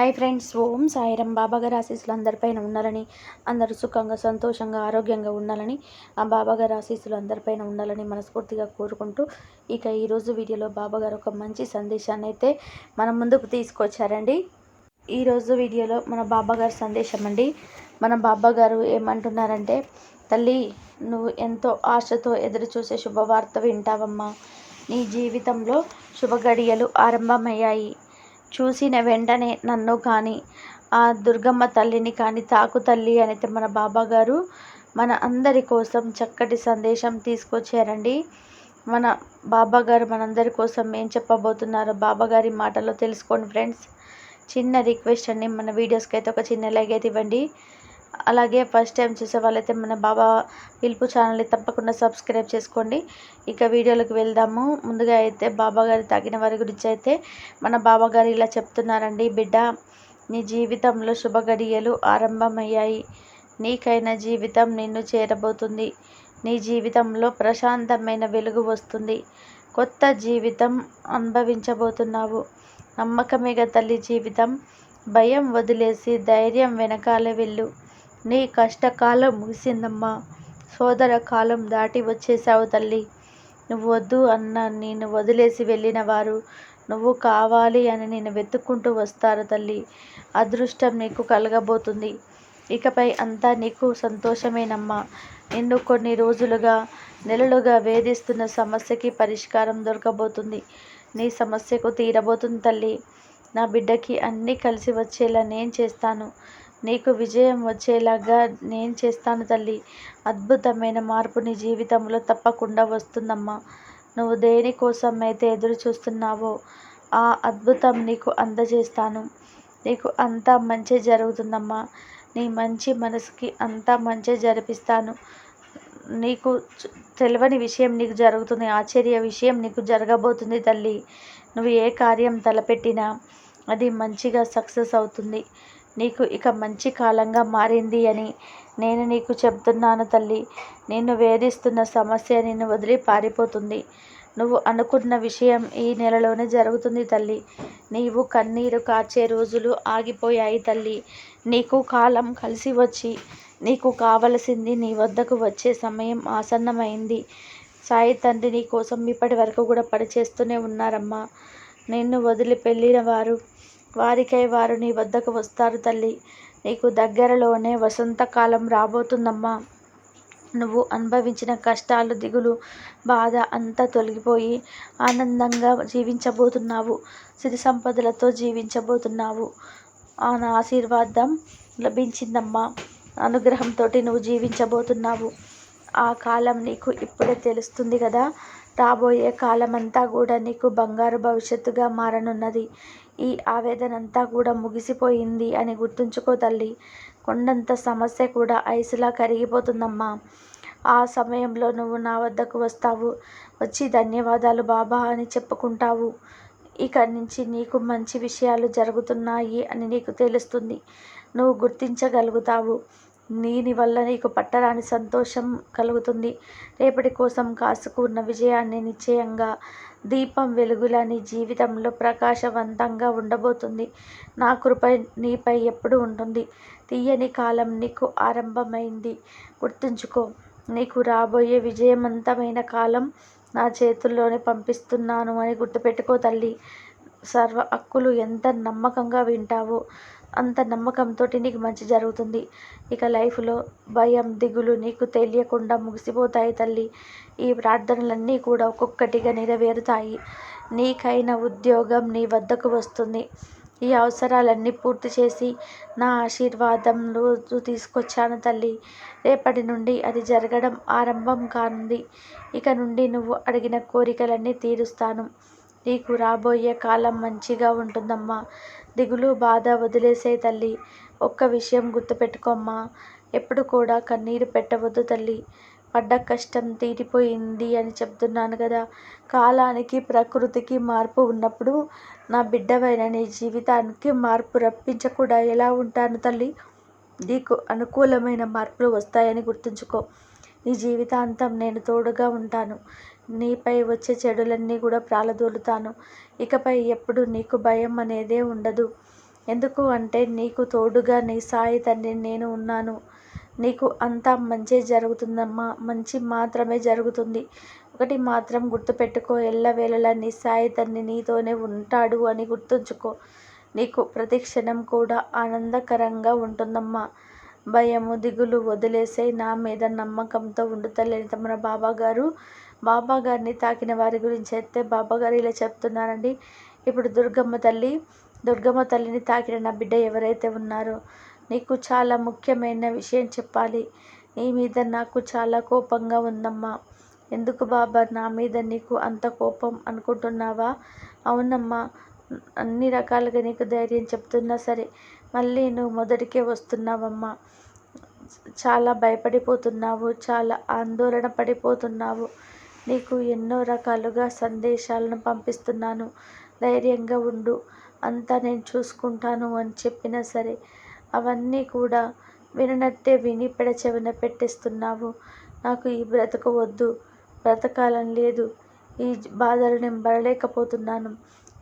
Hi friends ఓం సాయిరం బాబాగారి ఆశీస్సులు అందరిపైన ఉండాలని అందరూ సుఖంగా సంతోషంగా ఆరోగ్యంగా ఉండాలని ఆ బాబాగారి ఆశీస్సులు అందరిపైన ఉండాలని మనస్ఫూర్తిగా కోరుకుంటూ ఇక ఈరోజు వీడియోలో బాబాగారు ఒక మంచి సందేశాన్ని అయితే మన ముందుకు తీసుకొచ్చారండి. ఈరోజు వీడియోలో మన బాబాగారి సందేశం అండి. మన బాబాగారు ఏమంటున్నారంటే తల్లి నువ్వు ఎంతో ఆశతో ఎదురు చూసే శుభవార్త వింటావమ్మా. నీ జీవితంలో శుభ గడియలు ఆరంభమయ్యాయి. చూసిన వెంటనే నన్ను కానీ ఆ దుర్గమ్మ తల్లిని కానీ తాకు తల్లి అయితే మన బాబా గారు మన అందరి కోసం చక్కటి సందేశం తీసుకొచ్చారండి. మన బాబా గారు మనందరి కోసం ఏం చెప్పబోతున్నారో బాబా గారి మాటలో తెలుసుకోండి ఫ్రెండ్స్. చిన్న రిక్వెస్ట్ అండి మన వీడియోస్కి అయితే ఒక చిన్న లైక్ అయితే ఇవ్వండి. అలాగే ఫస్ట్ టైం చూసే వాళ్ళైతే మన బాబా పిలుపు ఛానల్ని తప్పకుండా సబ్స్క్రైబ్ చేసుకోండి. ఇక వీడియోలోకి వెళ్దాము. ముందుగా అయితే బాబా గారి తగిన వారి గురించి అయితే మన బాబా గారు ఇలా చెప్తున్నారండి. బిడ్డ నీ జీవితంలో శుభ గడియలు ఆరంభమయ్యాయి. నీకైన జీవితం నిన్ను చేరబోతుంది. నీ జీవితంలో ప్రశాంతమైన వెలుగు వస్తుంది. కొత్త జీవితం అనుభవించబోతున్నావు. నమ్మకమేగ తల్లి జీవితం. భయం వదిలేసి ధైర్యం వెనకాలే వెళ్ళు. నీ కష్టకాలం ముగిసిందమ్మా. సోదర కాలం దాటి వచ్చేసావు తల్లి. నువ్వు వద్దు అన్న నేను వదిలేసి వెళ్ళిన వారు నువ్వు కావాలి అని నేను వెతుక్కుంటూ వస్తారు తల్లి. అదృష్టం నీకు కలగబోతుంది. ఇకపై అంతా నీకు సంతోషమేనమ్మా. నిన్ను కొన్ని రోజులుగా నెలలుగా వేధిస్తున్న సమస్యకి పరిష్కారం దొరకబోతుంది. నీ సమస్యకు తీరబోతుంది తల్లి. నా బిడ్డకి అన్నీ కలిసి వచ్చేలా నేను చేస్తాను. నీకు విజయం వచ్చేలాగా నేను చేస్తాను తల్లి. అద్భుతమైన మార్పు నీ జీవితంలో తప్పకుండా వస్తుందమ్మా. నువ్వు దేనికోసం అయితే ఎదురు చూస్తున్నావో ఆ అద్భుతం నీకు అందజేస్తాను. నీకు అంతా మంచి జరుగుతుందమ్మా. నీ మంచి మనసుకి అంతా మంచి జరిపిస్తాను. నీకు తెలియని విషయం నీకు జరుగుతుంది. ఆశ్చర్య విషయం నీకు జరగబోతుంది తల్లి. నువ్వు ఏ కార్యం తలపెట్టినా అది మంచిగా సక్సెస్ అవుతుంది. నీకు ఇక మంచి కాలంగా మారింది అని నేను నీకు చెప్తున్నాను తల్లి. నిన్ను వేధిస్తున్న సమస్య నిన్ను వదిలి పారిపోతుంది. నువ్వు అనుకున్న విషయం ఈ నెలలోనే జరుగుతుంది తల్లి. నీవు కన్నీరు కార్చే రోజులు ఆగిపోయాయి తల్లి. నీకు కాలం కలిసి వచ్చి నీకు కావలసింది నీ వద్దకు వచ్చే సమయం ఆసన్నమైంది. సాయి తండ్రి నీ కోసం ఇప్పటి వరకు కూడా పనిచేస్తూనే ఉన్నారమ్మా. నిన్ను వదిలి పెళ్ళిన వారు వారికై వారు నీ వద్దకు వస్తారు తల్లి. నీకు దగ్గరలోనే వసంతకాలం రాబోతుందమ్మా. నువ్వు అనుభవించిన కష్టాలు దిగులు బాధ అంతా తొలగిపోయి ఆనందంగా జీవించబోతున్నావు. సిరి సంపదలతో జీవించబోతున్నావు. ఆ ఆశీర్వాదం లభించిందమ్మా. అనుగ్రహంతో నువ్వు జీవించబోతున్నావు. ఆ కాలం నీకు ఇప్పుడే తెలుస్తుంది కదా. రాబోయే కాలమంతా కూడా నీకు బంగారు భవిష్యత్తుగా మారనున్నది. ఈ ఆవేదన అంతా కూడా ముగిసిపోయింది అని గుర్తుంచుకో తల్లి. కొండంత సమస్య కూడా ఐసులా కరిగిపోతుందమ్మా. ఆ సమయంలో నువ్వు నా వద్దకు వస్తావు. వచ్చి ధన్యవాదాలు బాబా అని చెప్పుకుంటావు. ఇక నుంచి నీకు మంచి విషయాలు జరుగుతున్నాయి అని నీకు తెలుస్తుంది. నువ్వు గుర్తించగలుగుతావు. దీని వల్ల నీకు పట్టరాని సంతోషం కలుగుతుంది. రేపటి కోసం కాసుకున్న విజయాన్ని నిశ్చయంగా దీపం వెలుగులా నీ జీవితంలో ప్రకాశవంతంగా ఉండబోతుంది. నా కృప నీపై ఎప్పుడు ఉంటుంది. తీయని కాలం నీకు ఆరంభమైంది. గుర్తుంచుకో నీకు రాబోయే విజయవంతమైన కాలం నా చేతుల్లోనే పంపిస్తున్నాను అని గుర్తుపెట్టుకో తల్లి. సర్వ హక్కులు ఎంత నమ్మకంగా వింటావో అంత నమ్మకంతో నీకు మంచి జరుగుతుంది. ఇక లైఫ్లో భయం దిగులు నీకు తెలియకుండా ముగిసిపోతాయి తల్లి. ఈ ప్రార్థనలన్నీ కూడా ఒక్కొక్కటిగా నెరవేరుతాయి. నీకైన ఉద్యోగం నీ వద్దకు వస్తుంది. ఈ అవసరాలన్నీ పూర్తి చేసి నా ఆశీర్వాదం రోజు తీసుకొచ్చాను తల్లి. రేపటి నుండి అది జరగడం ఆరంభం కానుంది. ఇక నుండి నువ్వు అడిగిన కోరికలన్నీ తీరుస్తాను. నీకు రాబోయే కాలం మంచిగా ఉంటుందమ్మా. దిగులు బాధ వదిలేసే తల్లి ఒక్క విషయం గుర్తుపెట్టుకోమ్మా. ఎప్పుడు కూడా కన్నీరు పెట్టవద్దు తల్లి. పడ్డ కష్టం తీరిపోయింది అని చెప్తున్నాను కదా. కాలానికి ప్రకృతికి మార్పు ఉన్నప్పుడు నా బిడ్డవైన నీ జీవితానికి మార్పు రప్పించకుండా ఎలా ఉంటాను తల్లి? నీకు అనుకూలమైన మార్పులు వస్తాయని గుర్తుంచుకో. నీ జీవితాంతం నేను తోడుగా ఉంటాను. నీపై వచ్చే చెడులన్నీ కూడా ప్రాలదోలుతాను ఇకపై ఎప్పుడు నీకు భయం అనేదే ఉండదు. ఎందుకు అంటే నీకు తోడుగా నీ సాయి తండ్రి నేను ఉన్నాను. నీకు అంతా మంచి జరుగుతుందమ్మా. మంచి మాత్రమే జరుగుతుంది. ఒకటి మాత్రం గుర్తుపెట్టుకో. ఎల్లవేళలా నీ సాయి తండ్రి నీతోనే ఉంటాడు అని గుర్తుంచుకో. నీకు ప్రతి క్షణం కూడా ఆనందకరంగా ఉంటుందమ్మా. భయము దిగులు వదిలేసే నా మీద నమ్మకంతో ఉండు తల్లి మన బాబా గారు బాబా గారిని తాకిన వారి గురించి అయితే బాబా గారు ఇలా చెప్తున్నారండి. ఇప్పుడు దుర్గమ్మ తల్లి దుర్గమ్మ తల్లిని తాకిన నా బిడ్డ ఎవరైతే ఉన్నారో నీకు చాలా ముఖ్యమైన విషయం చెప్పాలి. నీ మీద నాకు చాలా కోపంగా ఉందమ్మా. ఎందుకు బాబా నా మీద నీకు అంత కోపం అనుకుంటున్నావా? అవునమ్మా అన్ని రకాలుగా నీకు ధైర్యం చెప్తున్నా సరే మళ్ళీ నువ్వు మొదటికే వస్తున్నావమ్మా. చాలా భయపడిపోతున్నావు చాలా ఆందోళన పడిపోతున్నావు. నీకు ఎన్నో రకాలుగా సందేశాలను పంపిస్తున్నాను. ధైర్యంగా ఉండు. అంతా నేను చూసుకుంటాను అని చెప్పినా సరే అవన్నీ కూడా విననట్టే విని పెడచెవిన పెట్టేస్తున్నావు. నాకు ఈ బ్రతుకు వద్దు. బ్రతకాలని లేదు. ఈ బాధలు నేను పడలేకపోతున్నాను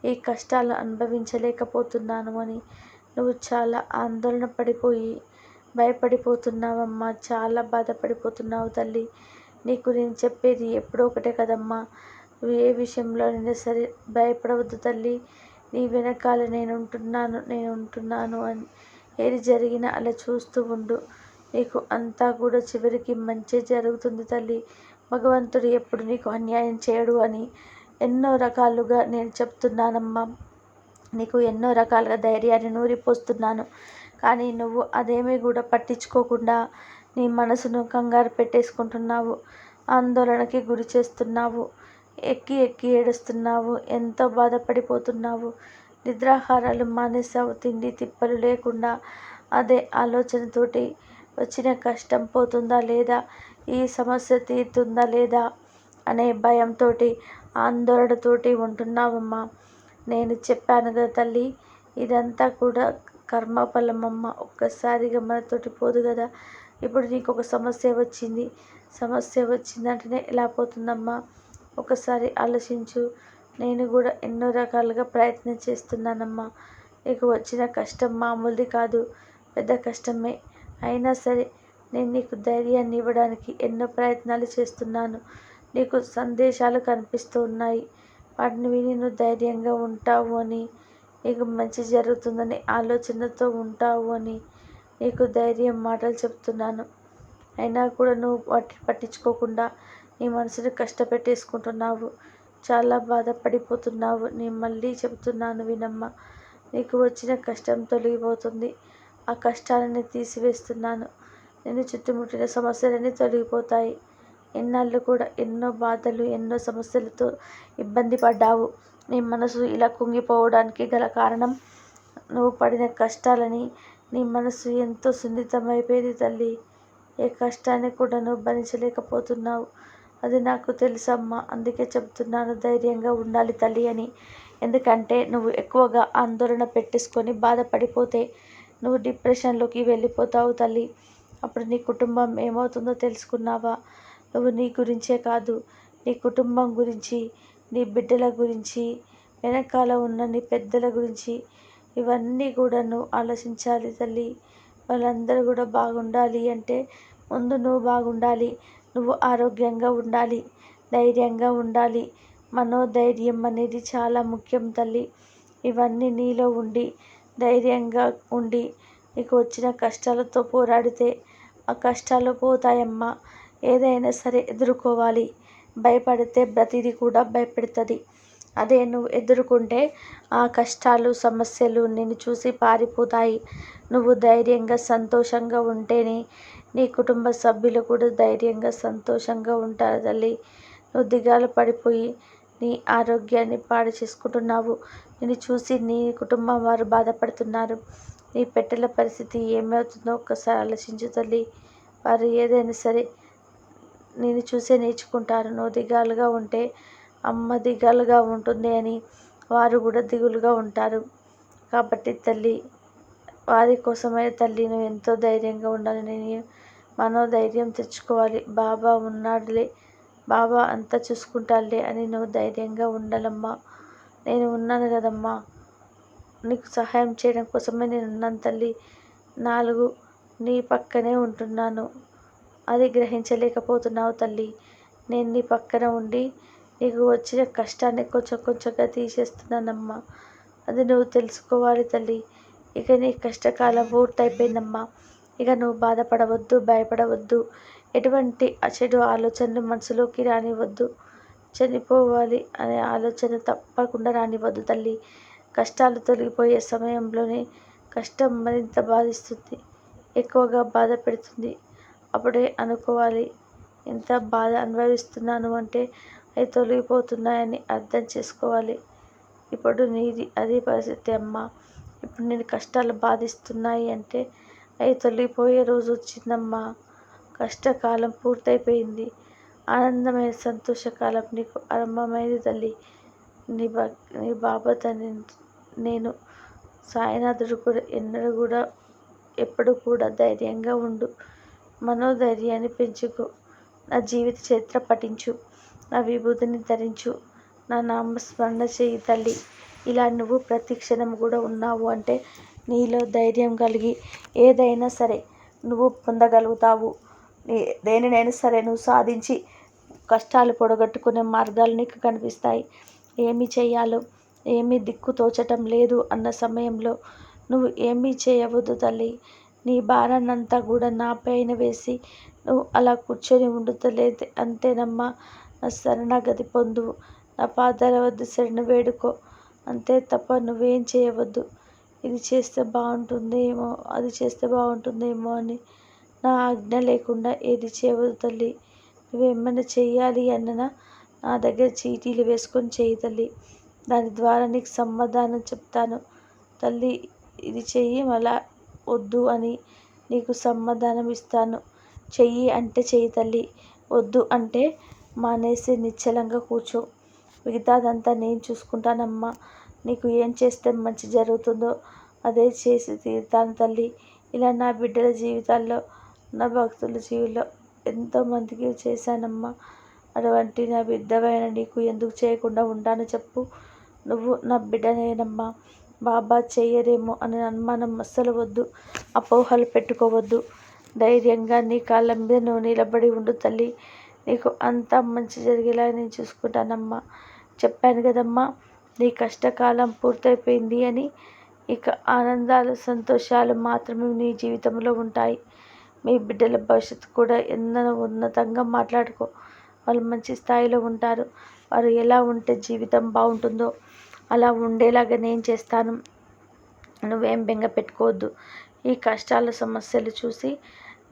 ఈ కష్టాలు అనుభవించలేకపోతున్నాను అని నువ్వు చాలా ఆందోళన పడిపోయి భయపడిపోతున్నావమ్మా. చాలా బాధపడిపోతున్నావు తల్లి. నీకు నేను చెప్పేది ఎప్పుడో ఒకటే కదమ్మా. నువ్వు ఏ విషయంలోనైనా సరే భయపడవద్దు తల్లి. నీ వెనకాల నేను ఉంటున్నాను నేను ఉంటున్నాను అని ఏది జరిగినా అలా చూస్తూ ఉండు. నీకు అంతా కూడా చివరికి మంచి జరుగుతుంది తల్లి. భగవంతుడు ఎప్పుడు నీకు అన్యాయం చేయడు అని ఎన్నో రకాలుగా నేను చెప్తున్నానమ్మా. నీకు ఎన్నో రకాలుగా ధైర్యాన్ని నూరిపోస్తున్నాను. కానీ నువ్వు అదేమీ కూడా పట్టించుకోకుండా నీ మనసును కంగారు పెట్టేసుకుంటున్నావు. ఆందోళనకి గురి చేస్తున్నావు. ఎక్కి ఎక్కి ఏడుస్తున్నావు. ఎంతో బాధపడిపోతున్నావు. నిద్రాహారాలు మానేసావు తిండి తిప్పలు లేకుండా అదే ఆలోచనతోటి వచ్చిన కష్టం పోతుందా లేదా? ఈ సమస్య తీరుతుందా లేదా? అనే భయంతో ఆందోళనతోటి ఉంటున్నావమ్మా. నేను చెప్పాను కదా తల్లి ఇదంతా కూడా కర్మఫలమమ్మ. ఒక్కసారిగా మనతోటి పోదు కదా. ఇప్పుడు నీకు ఒక సమస్య వచ్చింది. సమస్య వచ్చిందంటేనే ఎలా పోతుందమ్మా? ఒకసారి ఆలోచించు. నేను కూడా ఎన్నో రకాలుగా ప్రయత్నం చేస్తున్నానమ్మా. నీకు వచ్చిన కష్టం మామూలుది కాదు. పెద్ద కష్టమే. అయినా సరే నేను నీకు ధైర్యాన్ని ఇవ్వడానికి ఎన్నో ప్రయత్నాలు చేస్తున్నాను. నీకు సందేశాలు కనిపిస్తూ ఉన్నాయి. వాటిని విని నువ్వు ధైర్యంగా ఉంటావు అని నీకు మంచి జరుగుతుందని ఆలోచనతో ఉంటావు అని నీకు ధైర్యం మాటలు చెప్తున్నాను. అయినా కూడా నువ్వు వాటి పట్టించుకోకుండా నీ మనసుని కష్టపెట్టేసుకుంటున్నావు. చాలా బాధపడిపోతున్నావు. నేను మళ్ళీ చెబుతున్నాను వినమ్మ. నీకు వచ్చిన కష్టం తొలగిపోతుంది. ఆ కష్టాలని తీసివేస్తున్నాను. నేను చుట్టుముట్టిన సమస్యలన్నీ తొలగిపోతాయి. ఎన్నాళ్ళు కూడా ఎన్నో బాధలు ఎన్నో సమస్యలతో ఇబ్బంది పడ్డావు. నీ మనసు ఇలా కుంగిపోవడానికి గల కారణం నువ్వు పడిన కష్టాలని నీ మనసు ఎంతో సున్నితమైపోయింది తల్లి. ఏ కష్టాన్ని కూడా నువ్వు భరించలేకపోతున్నావు. అది నాకు తెలుసమ్మా. అందుకే చెప్తున్నాను ధైర్యంగా ఉండాలి తల్లి అని. ఎందుకంటే నువ్వు ఎక్కువగా ఆందోళన పెట్టేసుకొని బాధపడిపోతే నువ్వు డిప్రెషన్లోకి వెళ్ళిపోతావు తల్లి. అప్పుడు నీ కుటుంబం ఏమవుతుందో తెలుసుకున్నావా? నువ్వు నీ గురించే కాదు నీ కుటుంబం గురించి నీ బిడ్డల గురించి వెనకాల ఉన్న నీ పెద్దల గురించి ఇవన్నీ కూడా నువ్వు ఆలోచించాలి తల్లి. వాళ్ళందరూ కూడా బాగుండాలి అంటే ముందు నువ్వు బాగుండాలి. నువ్వు ఆరోగ్యంగా ఉండాలి. ధైర్యంగా ఉండాలి. మనోధైర్యం అనేది చాలా ముఖ్యం తల్లి. ఇవన్నీ నీలో ఉండి ధైర్యంగా ఉండి నీకు వచ్చిన కష్టాలతో పోరాడితే ఆ కష్టాలు పోతాయమ్మా. ఏదైనా సరే ఎదుర్కోవాలి. భయపడితే ప్రతిదీ కూడా భయపెడుతుంది. అదే నువ్వు ఎదుర్కొంటే ఆ కష్టాలు సమస్యలు నిన్ను చూసి పారిపోతాయి. నువ్వు ధైర్యంగా సంతోషంగా ఉంటేనే నీ కుటుంబ సభ్యులు కూడా ధైర్యంగా సంతోషంగా ఉంటారు తల్లి. నువ్వు దిగాలు పడిపోయి నీ ఆరోగ్యాన్ని పాడు చేసుకుంటున్నావు. నిన్ను చూసి నీ కుటుంబం వారు బాధపడుతున్నారు. నీ పెట్టెల పరిస్థితి ఏమవుతుందో ఒక్కసారి ఆలోచించు తల్లి. వారు ఏదైనా సరే నేను చూసే నేర్చుకుంటారు. నువ్వు దిగాలుగా ఉంటే అమ్మ దిగాలుగా ఉంటుంది అని వారు కూడా దిగులుగా ఉంటారు. కాబట్టి తల్లి వారి కోసమే తల్లి నువ్వు ఎంతో ధైర్యంగా ఉండాలి నేను మనోధైర్యం తెచ్చుకోవాలి. బాబా ఉన్నాడులే బాబా అంతా చూసుకుంటాడులే అని నువ్వు ధైర్యంగా ఉండాలమ్మా. నేను ఉన్నాను కదమ్మా. నీకు సహాయం చేయడం కోసమే నేను ఉన్నాను తల్లి. నాలుగు నీ పక్కనే ఉంటున్నాను. అది గ్రహించలేకపోతున్నావు తల్లి. నేను నీ పక్కన ఉండి నీకు వచ్చిన కష్టాన్ని కొంచెం కొంచెంగా తీసేస్తున్నానమ్మా. అది నువ్వు తెలుసుకోవాలి తల్లి. ఇక నీ కష్టకాలం పూర్తయిపోయిందమ్మా. ఇక నువ్వు బాధపడవద్దు భయపడవద్దు. ఎటువంటి చెడు ఆలోచనలు మనసులోకి రానివ్వద్దు. చనిపోవాలి అనే ఆలోచన తప్పకుండా రానివ్వద్దు తల్లి. కష్టాలు తొలగిపోయే సమయంలోనే కష్టం మరింత బాధిస్తుంది. ఎక్కువగా బాధ పెడుతుంది. అప్పుడే అనుకోవాలి ఎంత బాధ అనుభవిస్తున్నాను అంటే అవి తొలగిపోతున్నాయని అర్థం చేసుకోవాలి. ఇప్పుడు నీది అదే పరిస్థితి అమ్మ. ఇప్పుడు నేను కష్టాలు బాధిస్తున్నాయి అంటే అవి తొలగిపోయే రోజు వచ్చిందమ్మా. కష్టకాలం పూర్తయిపోయింది. ఆనందమైన సంతోషకాలం నీకు ఆరంభమైంది తల్లి. నీ బా నీ బాబా నేను సాయినాథుడు కూడా ఎన్నడూ కూడా ఎప్పుడు కూడా ధైర్యంగా ఉండు. మనోధైర్యాన్ని పెంచుకో. నా జీవిత చరిత్ర పఠించు. నా విభూతిని ధరించు. నా నామస్మరణ చేయి తల్లి. ఇలా నువ్వు ప్రతి క్షణం కూడా ఉన్నావు అంటే నీలో ధైర్యం కలిగి ఏదైనా సరే నువ్వు పొందగలుగుతావు. దేనినైనా సరే నువ్వు సాధించి కష్టాలు పొడగట్టుకునే మార్గాలు నీకు కనిపిస్తాయి. ఏమి చేయాలో ఏమీ దిక్కు తోచటం లేదు అన్న సమయంలో నువ్వు ఏమీ చేయవద్దు తల్లి. నీ భారాన్నంతా కూడా నా పైన వేసి నువ్వు అలా కూర్చొని ఉండుతలేదు అంతేనమ్మా. నా శరణాగతి పొందువు నా పాదాల వద్ద శరణ వేడుకో. అంతే తప్ప నువ్వేం చేయవద్దు. ఇది చేస్తే బాగుంటుందేమో అది చేస్తే బాగుంటుందేమో అని నా ఆజ్ఞ లేకుండా ఏది చేయవద్దు తల్లి. నువ్వేమైనా చెయ్యాలి అన్న నా దగ్గర చీటీలు వేసుకొని చేయి తల్లి. దాని ద్వారా నీకు సమాధానం చెప్తాను. తల్లి ఇది చెయ్యి మళ్ళా వద్దు అని నీకు సమాధానం ఇస్తాను. చెయ్యి అంటే చెయ్యి తల్లి వద్దు అంటే మానేసి నిశ్చలంగా కూర్చో. మిగతాదంతా నేను చూసుకుంటానమ్మా. నీకు ఏం చేస్తే మంచి జరుగుతుందో అదే చేసి తీరుతాను తల్లి. ఇలా నా బిడ్డల జీవితాల్లో నా భక్తుల జీవిలో ఎంతోమందికి చేశానమ్మా. అటువంటి నా బిడ్డవైన నీకు ఎందుకు చేయకుండా ఉంటాను చెప్పు. నువ్వు నా బిడ్డనేనమ్మా. బాబా చేయరేమో అనే అనుమానం అస్సలు వద్దు. అపోహలు పెట్టుకోవద్దు. ధైర్యంగా నీ కాళ్ళ మీద నువ్వు నిలబడి ఉండు తల్లి. నీకు అంతా మంచి జరిగేలా నేను చూసుకుంటానమ్మా. చెప్పాను కదమ్మా నీ కష్టకాలం పూర్తయిపోయింది అని. ఇక ఆనందాలు సంతోషాలు మాత్రమే నీ జీవితంలో ఉంటాయి. మీ బిడ్డల భవిష్యత్తు కూడా ఎన్నో ఉన్నతంగా మాట్లాడుకో. వాళ్ళు మంచి స్థాయిలో ఉంటారు. వారు ఎలా ఉంటే జీవితం బాగుంటుందో అలా ఉండేలాగా నేను చేస్తాను. నువ్వేం బెంగ పెట్టుకోవద్దు. ఈ కష్టాల సమస్యలు చూసి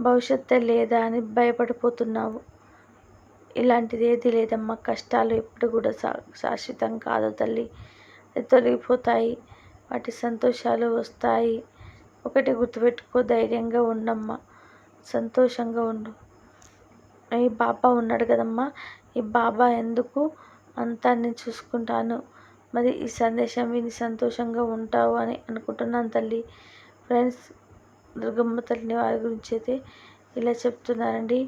భవిష్యత్తే లేదా అని భయపడిపోతున్నావు. ఇలాంటిది ఏది లేదమ్మా. కష్టాలు ఎప్పుడు కూడా శా శాశ్వతం కాదు తల్లి. తొలగిపోతాయి. వాటి సంతోషాలు వస్తాయి. ఒకటి గుర్తుపెట్టుకో ధైర్యంగా ఉండమ్మా. సంతోషంగా ఉండు. ఈ బాబా ఉన్నాడు కదమ్మా. ఈ బాబా ఎందుకు అంతా నేను చూసుకుంటాను? మరి ఈ సందేశం విని సంతోషంగా ఉంటావు అని అనుకుంటున్నాను తల్లి. ఫ్రెండ్స్ దుర్గమ్మ తల్లిని వారి గురించి అయితే ఇలా చెప్తున్నారండి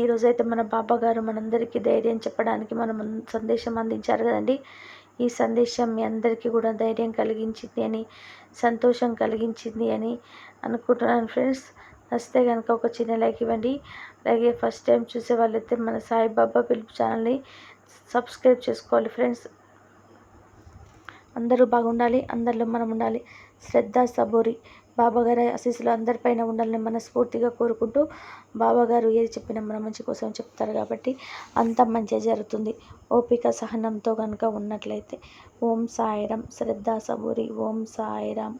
ఈరోజైతే మన బాబా గారు మనందరికీ ధైర్యం చెప్పడానికి మనం సందేశం అందించారు కదండి. ఈ సందేశం మీ అందరికీ కూడా ధైర్యం కలిగించింది అని సంతోషం కలిగించింది అని అనుకుంటున్నాను ఫ్రెండ్స్. నచ్చితే కనుక ఒక చిన్న లైక్ ఇవ్వండి. అలాగే ఫస్ట్ టైం చూసే వాళ్ళైతే మన సాయిబాబా పిలుపు ఛానల్ని సబ్స్క్రైబ్ చేసుకోవాలి ఫ్రెండ్స్. అందరూ బాగుండాలి అందరిలో మనం ఉండాలి. శ్రద్ధ సబూరి. బాబాగారి ఆశీస్సులు అందరిపైన ఉండాలని మనస్ఫూర్తిగా కోరుకుంటూ బాబాగారు ఏది చెప్పినా మన మంచి కోసం చెప్తారు కాబట్టి అంత మంచిగా జరుగుతుంది. ఓపిక సహనంతో కనుక ఉన్నట్లయితే ఓం సాయిరం. శ్రద్ధ సబూరి. ఓం సాయిరాం.